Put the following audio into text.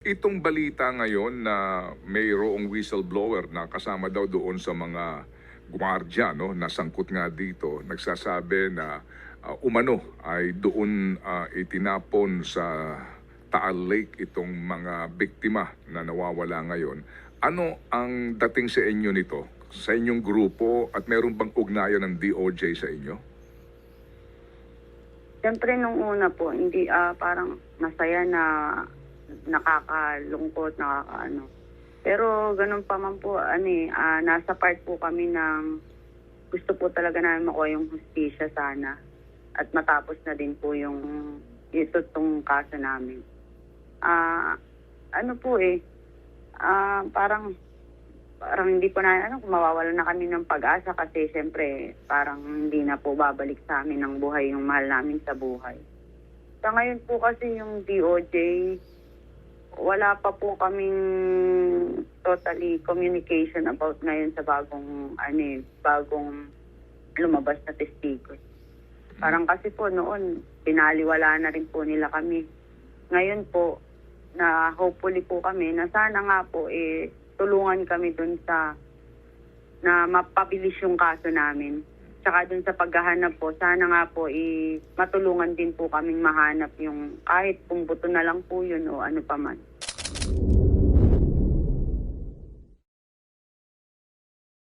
Itong balita ngayon na mayroong whistleblower na kasama daw doon sa mga gwardiya no, na sangkot nga dito, nagsasabi na ah, umano ay doon ah, itinapon sa Taal Lake itong mga biktima na nawawala ngayon. Ano ang dating sa inyo nito? Sa inyong grupo at meron bang ugnayan ng DOJ sa inyo? Siyempre nung una po, hindi ah, parang masaya na nakakalungkot, nakakaano. Pero ganun pa man po, ano eh, ah, nasa part po kami ng gusto po talaga namin makuha yung hustisya sana. At matapos na din po yung ito tong kaso namin. Ah, ano po eh, ah, parang parang hindi po na, ano, mawawala na kami ng pag-asa kasi siyempre parang hindi na po babalik sa amin ng buhay yung mahal namin sa buhay. Sa ngayon po kasi yung DOJ, wala pa po kaming totally communication about ngayon sa bagong, ano eh, bagong lumabas na testigo. Parang kasi po noon, pinaliwala na rin po nila kami. Ngayon po, na hopefully po kami na sana nga po eh tulungan kami dun sa na mapabilis yung kaso namin. Tsaka dun sa paghahanap po, sana nga po eh, matulungan din po kaming mahanap yung kahit kung buto na lang po yun o ano pa man.